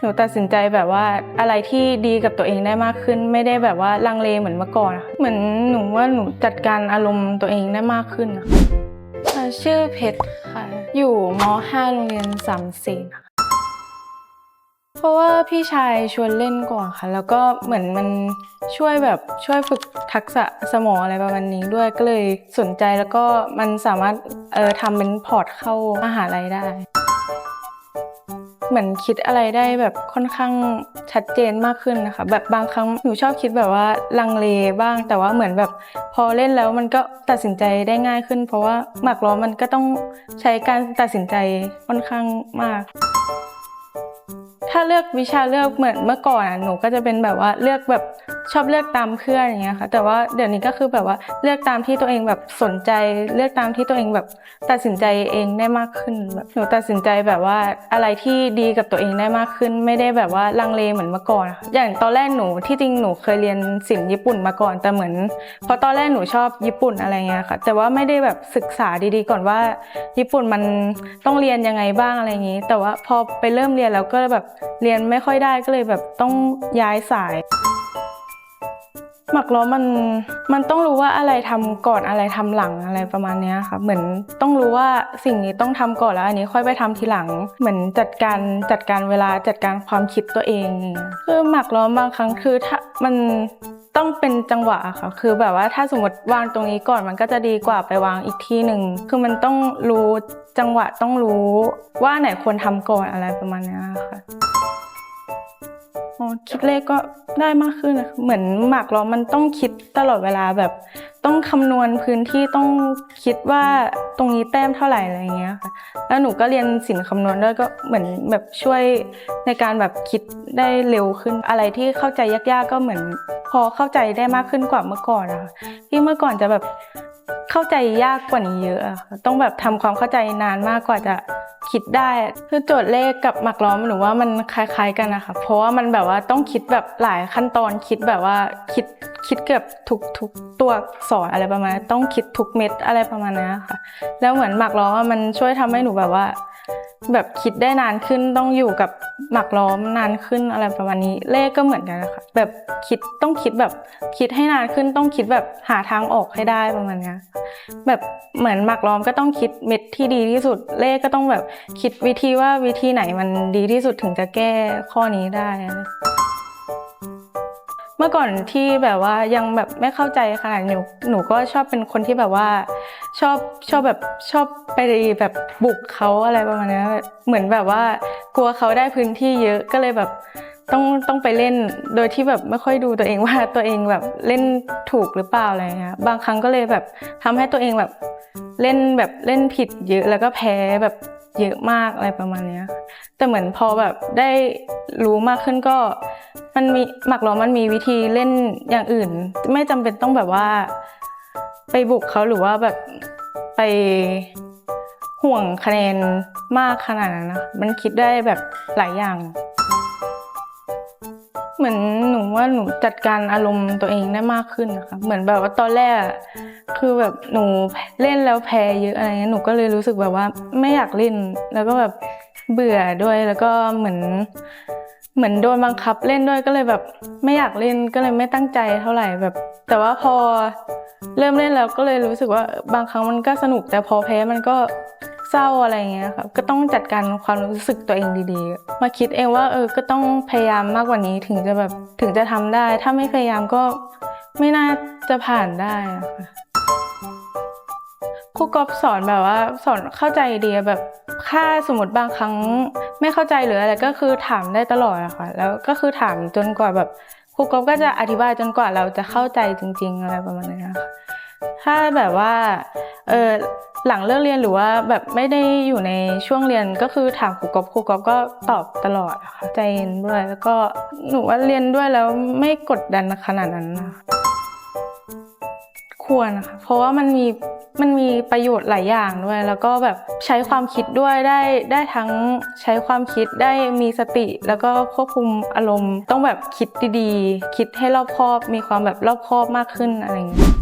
หนูตัดสินใจแบบว่าอะไรที่ดีกับตัวเองได้มากขึ้น ไม่ได้แบบว่าลังเลเหมือนเมื่อก่อน เหมือนหนูว่าหนูจัดการอารมณ์ตัวเองได้มากขึ้นชื่อเพชรค่ะ อยู่ม .5 โรงเรียนสามสี่เพราะว่าพี่ชายชวนเล่นก่อนค่ะ แล้วก็เหมือนมันช่วยแบบช่วยฝึกทักษะสมองอะไรประมาณนี้ด้วยก็เลยสนใจแล้วก็มันสามารถเออทำเป็นพอร์ตเข้ามหาลัยได้ เหมือนคิดอะไรได้แบบค่อนข้างชัดเจนมากขึ้นนะคะ แบบบางครั้งหนูชอบคิดแบบว่าลังเลบ้าง แต่ว่าเหมือนแบบพอเล่นแล้วมันก็ตัดสินใจได้ง่ายขึ้น เพราะว่าหมากล้อมมันก็ต้องใช้การตัดสินใจค่อนข้างมาก ถ้าเลือกวิชาเลือกเหมือนเมื่อก่อนอะหนูก็จะเป็นแบบว่าเลือกแบบ ชอบเลือกตามเพื่อนอย่างเงี้ยค่ะ แต่ว่าเดี๋ยวนี้ก็คือแบบว่าเลือกตามที่ตัวเองแบบสนใจ เลือกตามที่ตัวเองแบบตัดสินใจเองได้มากขึ้นแบบหนูตัดสินใจแบบว่าอะไรที่ดีกับตัวเองได้มากขึ้น ไม่ได้แบบว่าลังเลเหมือนเมื่อก่อน อย่างตอนแรกหนูที่จริงหนูเคยเรียนศิลป์ญี่ปุ่นมาก่อน แต่เหมือนพราะตอนแรกหนูชอบญี่ปุ่นอะไรเงี้ยค่ะ แต่ว่าไม่ได้แบบศึกษาดีๆ ก่อนว่า ญี่ปุ่นมันต้องเรียนยังไงบ้างอะไรอย่างนี้ แต่ว่าพอไปเริ่มเรียนแล้วก็แบบเรียนไม่ค่อยได้ก็เลยแบบต้องย้ายสาย หมักล้อมันมันต้องรู้ว่าอะไรทำก่อนอะไรทำหลังอะไรประมาณนี้ค่ะเหมือนต้องรู้ว่าสิ่งนี้ต้องทำก่อนแล้วอันนี้ค่อยไปทำทีหลัง เหมือนจัดการจัดการเวลาจัดการความคิดตัวเองคือหมักล้อมบางครั้งคือถ้ามันต้องเป็นจังหวะค่ะ คือแบบว่าถ้าสมมติวางตรงนี้ก่อนมันก็จะดีกว่าไปวางอีกที่หนึ่ง คือมันต้องรู้จังหวะต้องรู้ว่าไหนควรทำก่อนอะไรประมาณนี้ค่ะ อ๋อคิดเลขก็ได้มากขึ้นนะเหมือนหมากล้อมมันต้องคิดตลอดเวลาแบบต้องคำนวณพื้นที่ต้องคิดว่าตรงนี้แต้มเท่าไหร่อะไรเงี้ยค่ะแล้วหนูก็เรียนศิลป์คำนวณด้วยก็เหมือนแบบช่วยในการแบบคิดได้เร็วขึ้น อะไรที่เข้าใจยากๆก็เหมือนพอเข้าใจได้มากขึ้นกว่าเมื่อก่อนนะคะที่เมื่อก่อนจะแบบเข้าใจยากกว่านี้เยอะอะค่ะต้องแบบทำความเข้าใจนานมากกว่าจะ คิดได้คือโจทย์เลขกับหมากล้อมหนูว่ามันคล้าย ๆกันนะคะเพราะว่ามันแบบว่าต้องคิดแบบหลายขั้นตอนคิดแบบว่าคิดคิดเกือบทุกทุกตัวสอักษรอะไรประมาณต้องคิดทุกเม็ดอะไรประมาณนั้นค่ะ แล้วเหมือนหมากล้อมมันช่วยทำให้หนูแบบว่า แบบคิดได้นานขึ้นต้องอยู่กับหมากล้อมนานขึ้นอะไรประมาณนี้ เลขก็เหมือนกันนะคะแบบคิดต้องคิดแบบคิดให้นานขึ้นต้องคิดแบบหาทางออกให้ได้ประมาณนี้ แบบเหมือนหมากล้อมก็ต้องคิดเม็ดที่ดีที่สุด เลขก็ต้องแบบคิดวิธีว่าวิธีไหนมันดีที่สุดถึงจะแก้ข้อนี้ได้ เมื่อก่อนที่แบบว่ายังแบบไม่เข้าใจขนาดหนูหนูก็ชอบเป็นคนที่แบบว่า ชอบชอบแบบชอบไปแบบบุกเขาอะไรประมาณนี้เหมือนแบบว่ากลัวเขาได้พื้นที่เยอะก็เลยแบบ ต้องต้องไปเล่นโดยที่แบบไม่ค่อยดูตัวเองว่าตัวเองแบบเล่นถูกหรือเปล่าอะไรเงี้ยบางครั้งก็เลยแบบทำให้ตัวเองแบบเล่นแบบเล่นผิดเยอะแล้วก็แพ้แบบเยอะมากอะไรประมาณเนี้ยแต่เหมือนพอแบบได้รู้มากขึ้นก็ มันมีหมักล้อมมันมีวิธีเล่นอย่างอื่น ไม่จำเป็นต้องแบบว่า ไปบุกเขาหรือว่าแบบไปห่วงคะแนนมากขนาดนั้นนะมันคิดได้แบบหลายอย่าง มือนหนูว่าหนูจัดการอารมณ์ตัวเองได้มากขึ้นนะคะเหมือนแบบว่าตอนแรกคือแบบหนูเล่นแล้วแพ้เยอะอะไรเงี้ยหนูก็เลยรู้สึกแบบว่าไม่อยากเล่น แล้วก็แบบเบื่อด้วยแล้วก็เหมือน เหมือนโดนบังคับเล่นด้วยก็เลยแบบไม่อยากเล่นก็เลยไม่ตั้งใจเท่าไหร่แบบ แต่ว่าพอเริ่มเล่นแล้วก็เลยรู้สึกว่าบางครั้งมันก็สนุกแต่พอแพ้มันก็ เศร้าอะไรเงี้ยครับก็ต้องจัดการความรู้สึกตัวเองดีๆ มาคิดเองว่าเออก็ต้องพยายามมากกว่านี้ถึงจะแบบถึงจะทำได้ ถ้าไม่พยายามก็ไม่น่าจะผ่านได้ค่ะครูกอฟสอนแบบว่าสอนเข้าใจดีแบบค่าสมมติบางครั้งไม่เข้าใจหรืออะไรก็คือถามได้ตลอดอะค่ะ แล้วก็คือถามจนกว่าแบบครูกอฟก็จะอธิบายจนกว่าเราจะเข้าใจจริง ๆ อะไรประมาณนี้ค่ะถ้าแบบว่าเออ หลังเลิกเรียนหรือว่าแบบไม่ได้อยู่ในช่วงเรียนก็คือถามครูกอฟครูกอฟก็ตอบตลอดค่ะใจเย็นด้วยแล้วก็หนูว่าเรียนด้วยแล้วไม่กดดันขนาดนั้นนะคะควรนะคะเพราะว่ามันมีมันมีประโยชน์หลายอย่างด้วย แล้วก็แบบใช้ความคิดด้วยได้ได้ทั้งใช้ความคิดได้มีสติ แล้วก็ควบคุมอารมณ์ ต้องแบบคิดดีๆ คิดให้รอบคอบ มีความแบบรอบคอบมากขึ้นอะไรอย่างเงี้ย